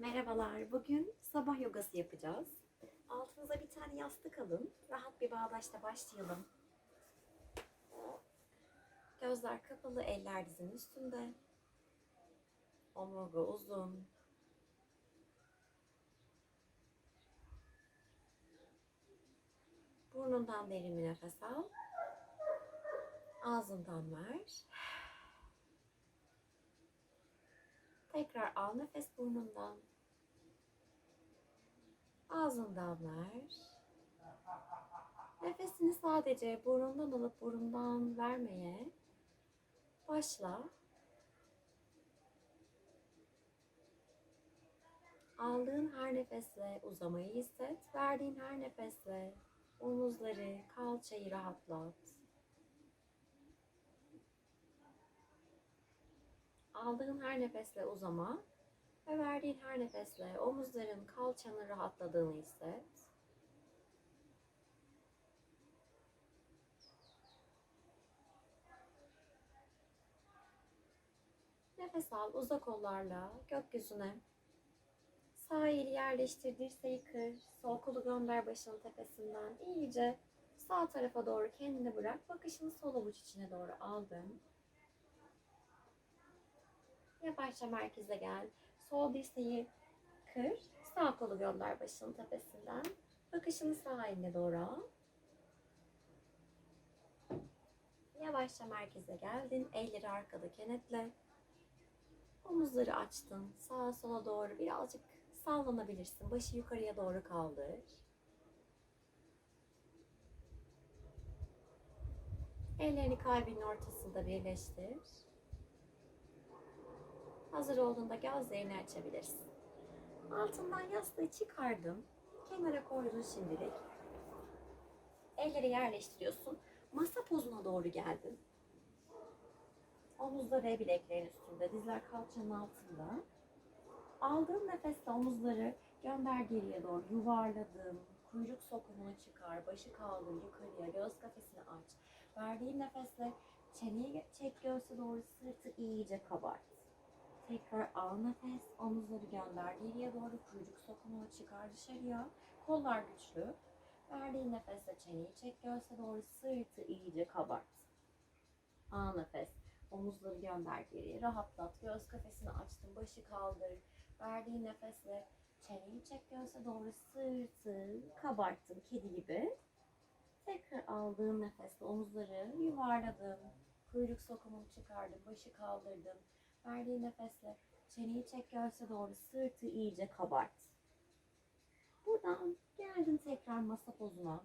Merhabalar. Bugün sabah yogası yapacağız. Altınıza bir tane yastık alın. Rahat bir bağdaşla başlayalım. Gözler kapalı, eller dizin üstünde. Omurga uzun. Burnundan derin bir nefes al. Ağzından ver. Tekrar al nefes burnundan. Ağzından ver. Nefesini sadece burundan alıp burundan vermeye başla. Aldığın her nefesle uzamayı hisset. Verdiğin her nefesle omuzları, kalçayı rahatlat. Aldığın her nefesle uzama ve verdiğin her nefesle omuzların, kalçanın rahatladığını hisset. Nefes al uzak kollarla gökyüzüne. Sağ eli yerleştir, dirseği kır, sol kolu gönder başının tepesinden. İyice sağ tarafa doğru kendini bırak. Bakışını sol avuç içine doğru aldın. Yavaşça merkeze gel. Sol dirseği kır. Sağ kolu gönder başının tepesinden. Bakışını sağ eline doğru al. Yavaşça merkeze geldin. Elleri arkada kenetle. Omuzları açtın. Sağa sola doğru birazcık sallanabilirsin. Başı yukarıya doğru kaldır. Ellerini kalbinin ortasında birleştir. Hazır olduğunda gözlerini açabilirsin. Altından yastığı çıkardım. Kenara koydun şimdilik. Elleri yerleştiriyorsun. Masa pozuna doğru geldin. Omuzları bileklerin üstünde, dizler kalçanın altında. Aldığın nefesle omuzları gönder geriye doğru yuvarladın. Kuyruk sokumunu çıkar, başı kaldır yukarıya, göğüs kafesini aç. Verdiğin nefesle çeneyi çek göğse doğru, sırtı iyice kabart. Tekrar al nefes, omuzları gönder geriye doğru, kuyruk sokumunu çıkar dışarıya. Kollar güçlü. Verdiğin nefesle çeneyi çek göğse doğru, sırtı iyice kabart. Al nefes. Omuzları gönder geriye. Rahatlat. Göğüs kafesini açtın. Başı kaldır. Verdiğin nefesle çeneyi çek göğse doğru sırtı kabarttın kedi gibi. Tekrar aldığın nefesle omuzları yuvarladın. Kuyruk sokumunu çıkardın. Başı kaldırdın. Verdiğin nefesle çeneyi çek göğse doğru sırtı iyice kabart. Buradan geldin tekrar masa pozuna.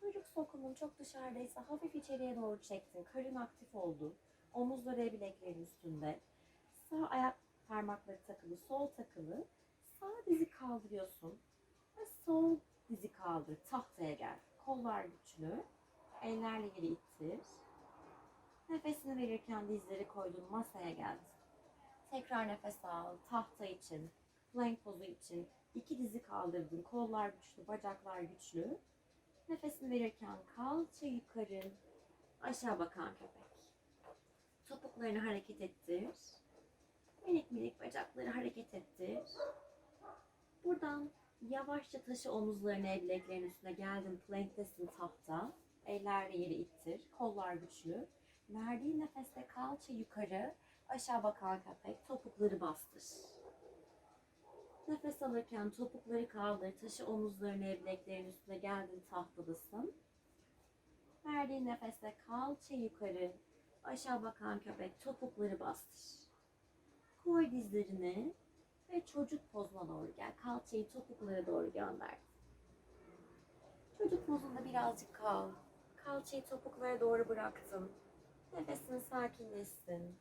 Kuyruk sokumun çok dışarıdaysa hafif içeriye doğru çektin. Karın aktif oldu. Omuzları bileklerin üstünde. Sağ ayak parmakları takılı, sol takılı. Sağ dizi kaldırıyorsun. Ve sol dizi kaldır. Tahtaya gel. Kollar güçlü. Ellerle yeri ittir. Nefesini verirken dizleri koydun masaya geldin. Tekrar nefes al. Tahta için, plank pozu için. iki dizi kaldırdın. Kollar güçlü, bacaklar güçlü. Nefesini verirken kalça yukarı, aşağı bakan köpek. Topuklarını hareket ettir. Minik minik bacakları hareket ettir. Buradan yavaşça taşı omuzlarını, el bileklerin üstüne geldin. Planktesin tahta. Ellerle yeri ittir. Kollar güçlü. Verdiğin nefeste kalça yukarı, aşağı bakan köpek. Topukları bastır. Nefes alırken topukları kaldır. Taşı omuzlarını, el bileklerin üstüne geldin. Tahtadasın. Verdiğin nefeste kalça yukarı, aşağı bakan köpek. Topukları bastır. Koy dizlerini ve çocuk pozuna doğru gel. Kalçayı topuklara doğru gönder. Çocuk pozunda birazcık kal. Kalçayı topuklara doğru bıraktın. Nefesin sakinleşsin.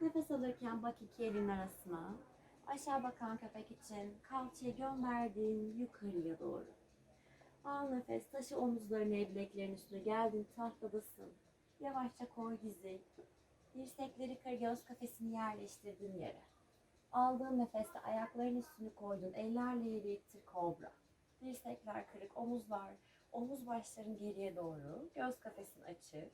Nefes alırken bak iki elin arasına. Aşağı bakan köpek için kalçayı gönderdin yukarıya doğru. Al nefes, taşı omuzlarını, el bileklerin üstüne geldin, tahtadasın. Yavaşça koy dizi. Dirsekleri kır, göğüs kafesini yerleştirdin yere. Aldığın nefeste ayakların üstünü koydun, ellerle yere ittir kobra. Dirsekler kırık, omuzlar, omuz başların geriye doğru, göğüs kafesin açık.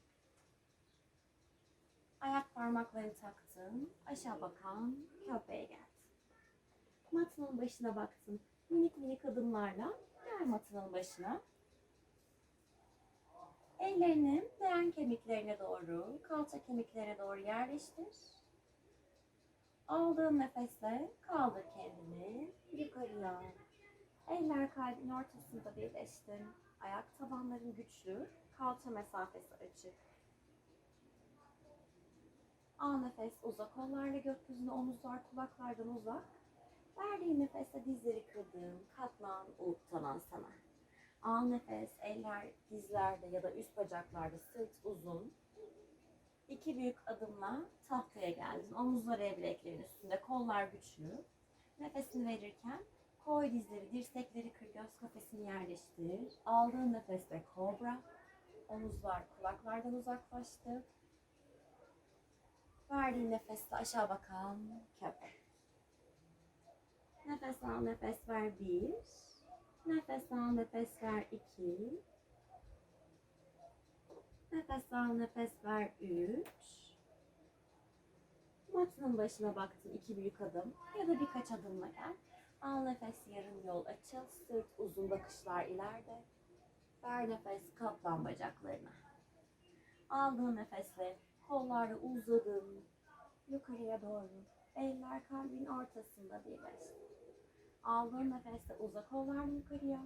Ayak parmaklarını taktın. Aşağı bakan köpeğe geldin. Matının başına baktın. Minik minik adımlarla gel matının başına. Ellerini leğen kemiklerine doğru, kalça kemiklerine doğru yerleştir. Aldığın nefesle kaldır kendini yukarıya. Eller kalbin ortasında birleştin. Ayak tabanların güçlü, kalça mesafesi açık. Al nefes uzak kollarla gökyüzüne omuzlar kulaklardan uzak. Verdiğin nefeste dizleri kırdın, katlan, uğurtanan sana. Al nefes, eller dizlerde ya da üst bacaklarda sırt uzun. İki büyük adımla tahtaya geldin. Omuzlar el bileklerin üstünde, kollar güçlü. Nefesini verirken koy dizleri, dirsekleri kır, göz kafesini yerleştir. Aldığın nefeste kobra. Omuzlar kulaklardan uzaklaştı. Verdiğin nefeste aşağı bakan köpek. Nefes al, nefes ver bir. Nefes al, nefes ver iki. Nefes al, nefes ver üç. Matının başına baktın iki büyük adım ya da birkaç adımla gel. Al nefes yarım yol açıl, sırt uzun bakışlar ileride. Ver nefes katlan bacaklarına. Aldığın nefesle kolları uzadın yukarıya doğru. Eller kalbin ortasında birleşti. Aldığın nefeste uzak kollar yukarıya.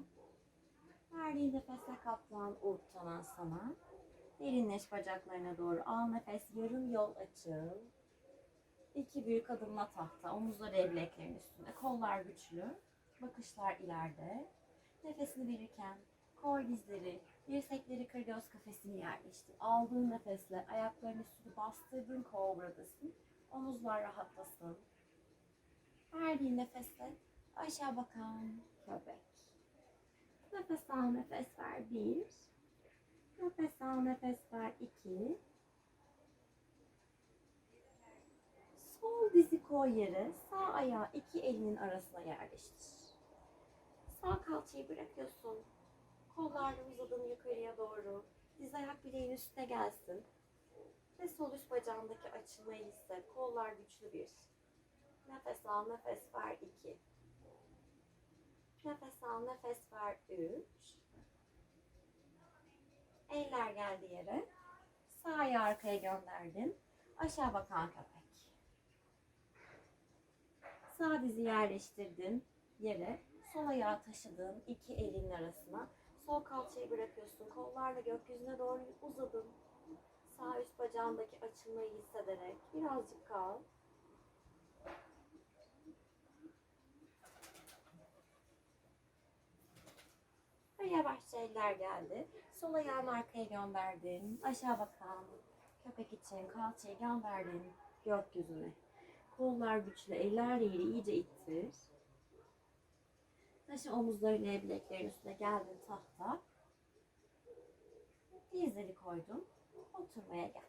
Verdiğin nefeste kaplan uğurtanan sana. Derinleş bacaklarına doğru. Al nefes yarım yol açıl. İki büyük adımla tahta. Omuzlar el bileklerin üstünde. Kollar güçlü. Bakışlar ileride. Nefesini verirken koy dizleri, dirsekleri kır göz kafesini yerleştir. Aldığın nefesle ayakların üstünü bastırdın kobradasın. Omuzlar rahatlasın. Verdiğin nefesle aşağı bakan köpek. Nefes al, nefes ver bir. Nefes al, nefes ver iki. Sol dizi koy yere, sağ ayağı iki elinin arasına yerleştir. Sağ kalçayı bırakıyorsun. Kollarla uzadın yukarıya doğru. Diz ayak bileğin üstüne gelsin. Ve sol üst bacağındaki açılmayı hisset. Kollar güçlü bir. Nefes al, nefes ver iki. Nefes al, nefes ver üç. Eller geldi yere. Sağ ayağı arkaya gönderdin. Aşağı bakan köpek. Sağ dizi yerleştirdin yere. Sol ayağı taşıdın iki elin arasına. Sol kalçayı bırakıyorsun. Kollarla gökyüzüne doğru uzadın. Sağ üst bacağındaki açılmayı hissederek birazcık kal. Ve yavaşça eller geldi. Sol ayağını arkaya gönderdin. Aşağı bakan köpek için kalçayı gönderdin gökyüzüne. Kollar güçlü, eller yeri iyice ittir. Taşı omuzlarıyla bileklerin üstüne geldin tahta. Dizleri koydun. Oturmaya gel.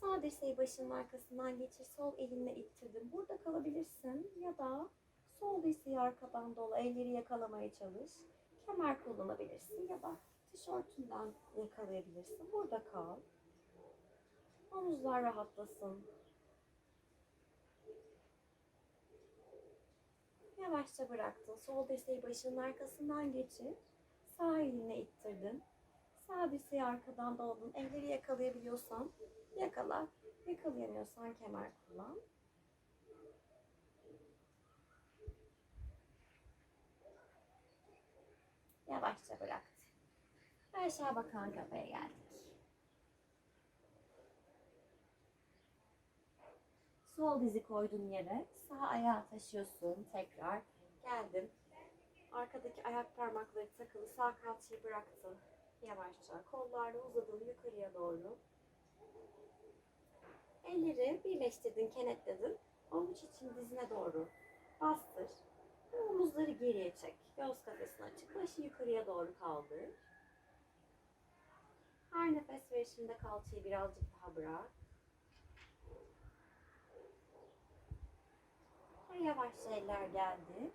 Sağ dirseği başının arkasından geçir. Sol elinle ittirdin. Burada kalabilirsin. Ya da sol dirseği arkadan dolu. Elleri yakalamaya çalış. Kemer kullanabilirsin. Ya da tişörtünden yakalayabilirsin. Burada kal. Omuzlar rahatlasın. Yavaşça bıraktın. Sol dirseği başının arkasından geçir. Sağ elinle ittirdin. Sağ dirseği arkadan doldun. Elleri yakalayabiliyorsan yakala. Yakalayamıyorsan kemer kullan. Yavaşça bıraktı. Aşağı bakan köpeğe geldik. Sol dizi koydun yere. Sağ ayağı taşıyorsun. Tekrar geldin. Arkadaki ayak parmakları takılı. Sağ kalçayı bıraktın. Yavaşça kollarla uzadın yukarıya doğru. Elleri birleştirdin, kenetledin. Avuç için dizine doğru bastır. Omuzları geriye çek. Göz kafesini açık. Başı yukarıya doğru kaldır. Her nefes verişinde kalçayı birazcık daha bırak. Ve yavaşça eller geldi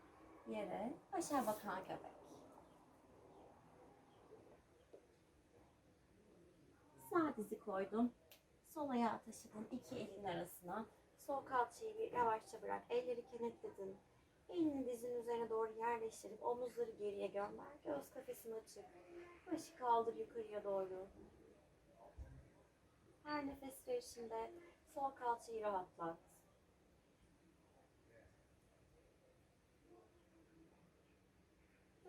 yere. Aşağı bakan köpek. Sağ dizi koydun. Sol ayağı taşıdın iki elin arasına. Sol kalçayı bir yavaşça bırak. Elleri kenetledin. Elini dizin üzerine doğru yerleştirip omuzları geriye gönder. Göğüs kafesini açıp başı kaldır yukarıya doğru. Her nefes verişinde sol kalçayı rahatlat.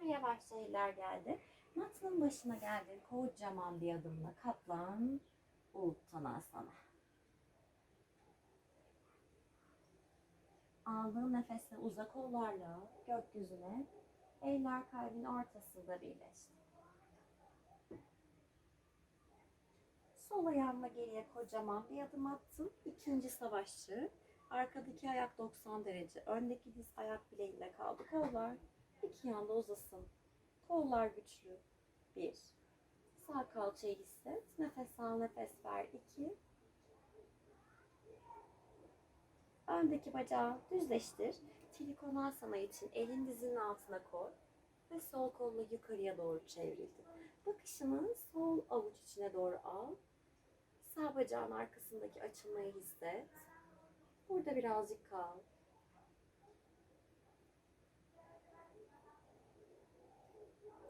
Ve yavaşça eller geldi. Matının başına geldin. Kocaman bir adımla katlan. Uttanasana. Aldığın nefesle uzak kollarla gökyüzüne, eller kalbin ortasında birleşti. Sol ayağınla geriye kocaman bir adım attın. İkinci savaşçı. Arkadaki ayak 90 derece. Öndeki diz ayak bileğinde kaldı. Kollar iki yanda uzasın. Kollar güçlü. Bir. Sağ kalçayı hisset. Nefes al, nefes ver. İki. Öndeki bacağı düzleştir. Trikonasana için elin dizinin altına koy. Ve sol kolunu yukarıya doğru çevrildi. Bakışını sol avuç içine doğru al. Sağ bacağın arkasındaki açılmayı hisset. Burada birazcık kal.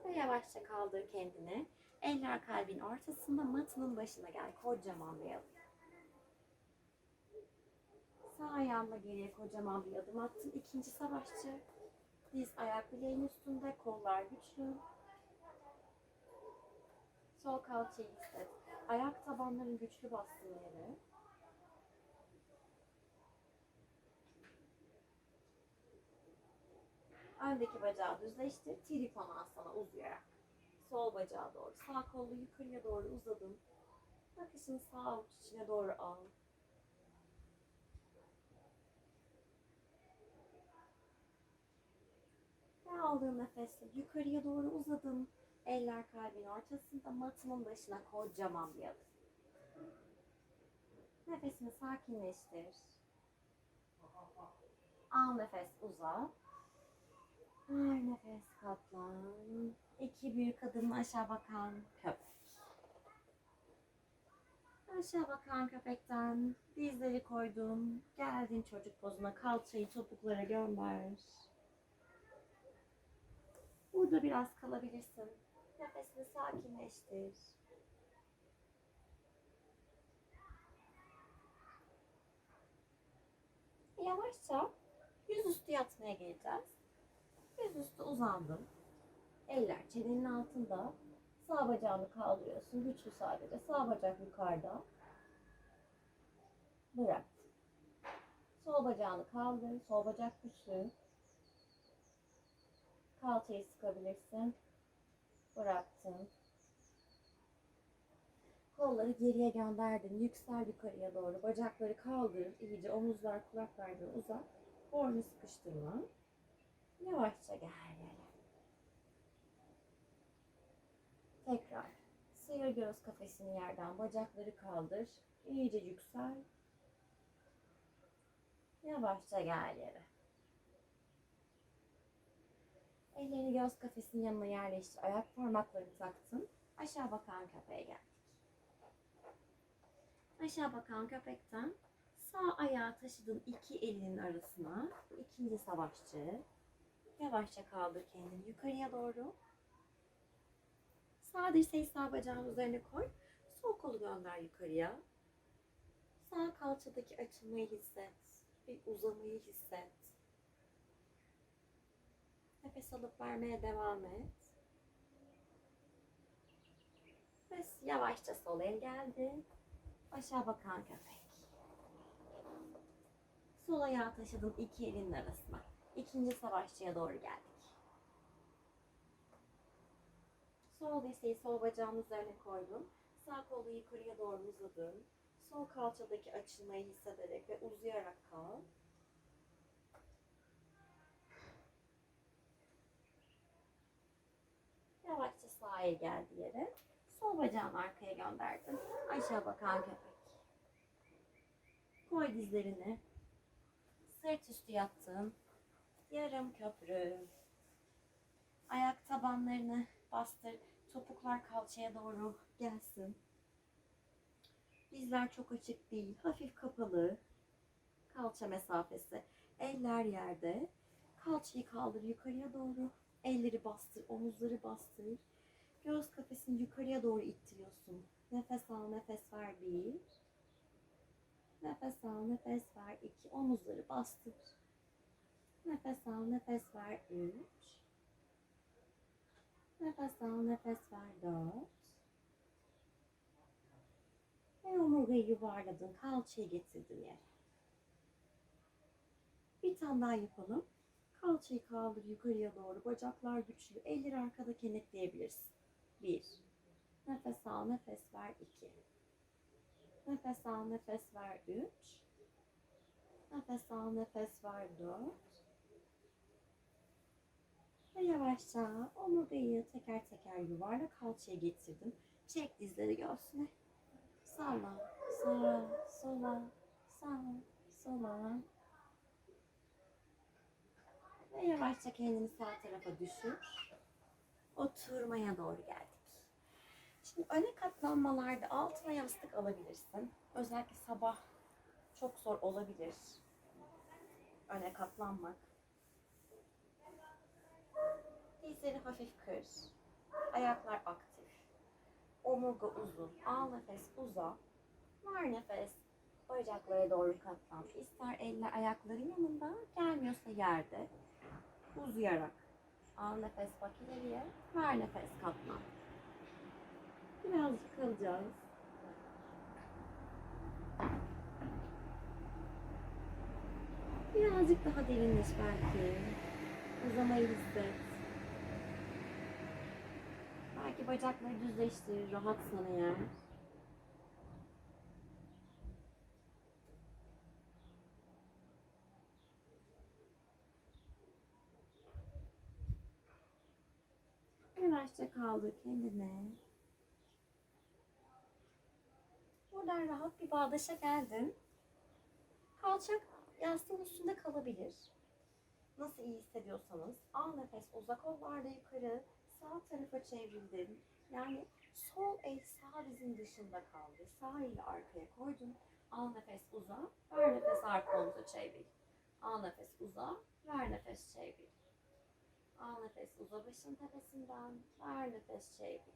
Ve yavaşça kaldır kendini. Eller kalbin ortasında matının başına gel. Kocaman bir adım. Sağ ayağınla geriye kocaman bir adım attın. İkinci savaşçı. Diz ayak bileğin üstünde. Kollar güçlü. Sol kalçayı hisset. Ayak tabanların güçlü bastığı yere. Öndeki bacağı düzleştir. Trikonasana uzayarak. Sol bacağı doğru. Sağ kolu yukarıya doğru uzadın. Bakışını sağ avuç içine doğru al. Ve aldığın nefesle yukarıya doğru uzadın. Eller kalbin ortasında matının başına kocaman bir adım. Nefesini sakinleştir. Al nefes uzat. Ver nefes katlan. İki büyük adımla aşağı bakan köpek. Aşağı bakan köpekten dizleri koydum. Geldin çocuk pozuna kalçayı topuklara gönder. Burada biraz kalabilirsin. Nefesini sakinleştir. Yavaşça yüzüstü yatmaya geleceğiz. Yüzüstü uzandım. Eller çenenin altında. Sağ bacağını kaldırıyorsun. Güçlü sadece. Sağ bacak yukarıda. Bırak. Sol bacağını kaldır. Sol bacak güçlü. Kalçayı sıkabilirsin. Bıraktın. Kolları geriye gönderdin. Yüksel yukarıya doğru. Bacakları kaldır. İyice omuzlar kulaklardan uzak. Boynu sıkıştırma. Yavaşça gel yere. Tekrar. Sıyır göğüs kafesini yerden. Bacakları kaldır. İyice yüksel. Yavaşça gel yere. Ellerini göğüs kafesinin yanına yerleştir. Ayak parmaklarını taktın. Aşağı bakan köpeğe geldik. Aşağı bakan köpekten sağ ayağı taşıdın iki elinin arasına. İkinci savaşçı. Yavaşça kaldır kendini yukarıya doğru. Sağ dirseği sağ bacağın üzerine koy. Sol kolu gönder yukarıya. Sağ kalçadaki açılmayı hisset. Bir uzamayı hisset. Nefes alıp vermeye devam et. Ve yavaşça sol el geldi. Aşağı bakan köpek. Sol ayağı taşıdın iki elinin arasına. İkinci savaşçıya doğru geldik. Sol dirseği sol bacağın üzerine koydun. Sağ kolu yukarıya doğru uzadın. Sol kalçadaki açılmayı hissederek ve uzayarak kal. Yavaşça sağa geldi yere. Sol bacağını arkaya gönderdin. Aşağı bakan köpek. Koy dizlerini. Sırt üstü yattın. Yarım köprü. Ayak tabanlarını bastır. Topuklar kalçaya doğru gelsin. Dizler çok açık değil. Hafif kapalı. Kalça mesafesi. Eller yerde. Kalçayı kaldır yukarıya doğru. Elleri bastır, omuzları bastır. Göğüs kafesini yukarıya doğru ittiriyorsun. Nefes al, nefes ver. Bir. Nefes al, nefes ver. iki. Omuzları bastır. Nefes al, nefes ver. Üç. Nefes al, nefes ver. Dört. Ve omurgayı yuvarladın. Kalçayı getirdin yere. Bir tane daha yapalım. Kalçayı kaldır yukarıya doğru. Bacaklar güçlü. Elleri arkada kenetleyebilirsin. Bir. Nefes al, nefes ver. iki. Nefes al, nefes ver. Üç. Nefes al, nefes ver. Dört. Ve yavaşça omurgayı teker teker yuvarla kalçaya getirdim. Çek dizleri göğsüne. Sağla, sağa, sola, sağa, sola. Ve yavaşça kendini sağ tarafa düşür. Oturmaya doğru geldik. Şimdi öne katlanmalarda altına yastık alabilirsin. Özellikle sabah çok zor olabilir. Öne katlanmak. Dizleri hafif kır. Ayaklar aktif. Omurga uzun. Al nefes uza. Ver nefes. Bacaklara doğru katlan. İster eller ayakların yanında. Gelmiyorsa yerde. Uzayarak. Al nefes bak ileriye. Ver nefes katlan. Birazcık kalacağız. Birazcık daha derinleş belki. Uzamayı hisset. Belki bacakları düzleştir, rahatsan eğer. Yavaşça kaldır kendine. Buradan rahat bir bağdaşa geldin. Kalçak yastığın üstünde kalabilir. Nasıl iyi hissediyorsanız al nefes uzak kollarda yukarı sağ tarafa çevrildin. Yani sol el sağ dizin dışında kaldı. Sağ eli arkaya koydun. Al nefes uza, ver nefes arka omuza çevir. Al nefes uza, ver nefes çevir. Al nefes uza başın tepesinden, ver nefes çevir.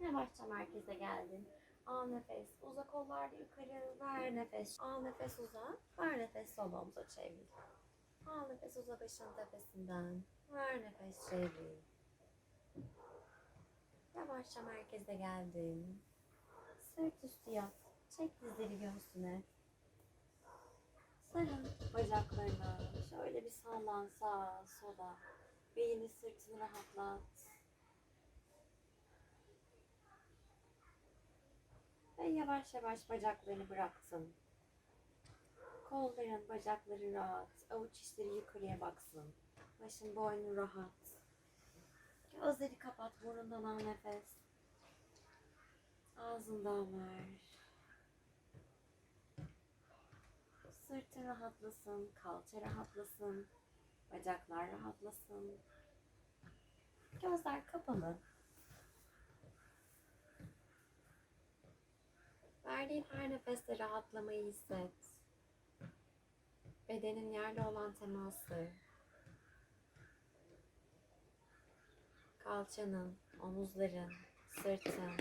Yavaşça merkeze geldin. Al nefes, uza kollarda yukarı, ver nefes. Al nefes uza, ver nefes sol omuza çevir. Al nefes uza başın tepesinden, ver nefes çevir. Yavaşça merkeze geldin. Sırt üstü yat, çek dizleri göğsüne. Sarıl bacaklarına, şöyle bir sallan sağa sola. Belini sırtını rahatlat. Ve yavaş yavaş bacaklarını bıraktın. Kolların, bacakları rahat. Avuç içleri yukarıya baksın. Başın, boynun rahat. Gözleri kapat. Burundan al nefes. Ağzından ver. Sırtın rahatlasın. Kalça rahatlasın. Bacaklar rahatlasın. Gözler kapalı. Verdiğin her nefeste rahatlamayı hisset. Bedenin yerde olan teması. Kalçanın, omuzların, sırtın.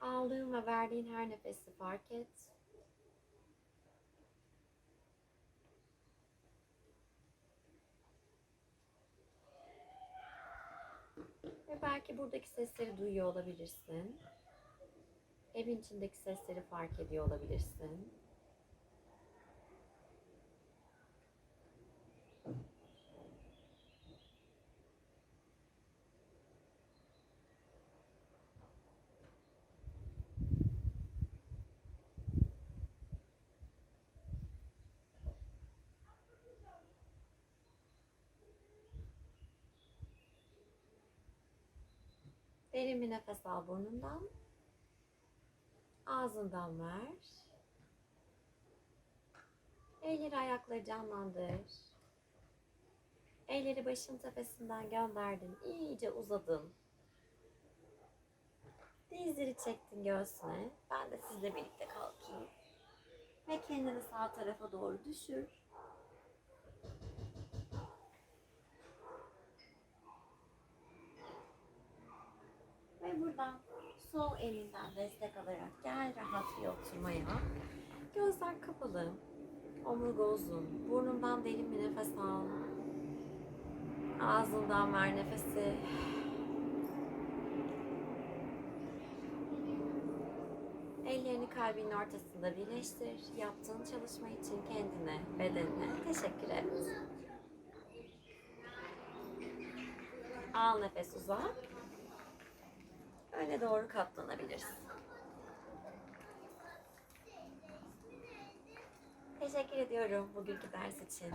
Aldığın ve verdiğin her nefesi fark et. Ve belki buradaki sesleri duyuyor olabilirsin. Evin içindeki sesleri fark ediyor olabilirsin. Derin bir nefes al burnundan. Ağzından ver. Elleri ayakları canlandır. Elleri başın tepesinden gönderdin. İyice uzadın. Dizleri çektin göğsüne. Ben de sizle birlikte kalkayım. Ve kendini sağ tarafa doğru düşür. Ve buradan sol elinden destek alarak gel rahat bir oturmaya. Gözler kapalı. Omurga uzun. Burnundan derin bir nefes al. Ağzından ver nefesi. Ellerini kalbinin ortasında birleştir. Yaptığın çalışma için kendine, bedenine teşekkür et. Al nefes uzat. Öne doğru katlanabilirsin. Teşekkür ediyorum bugünkü ders için.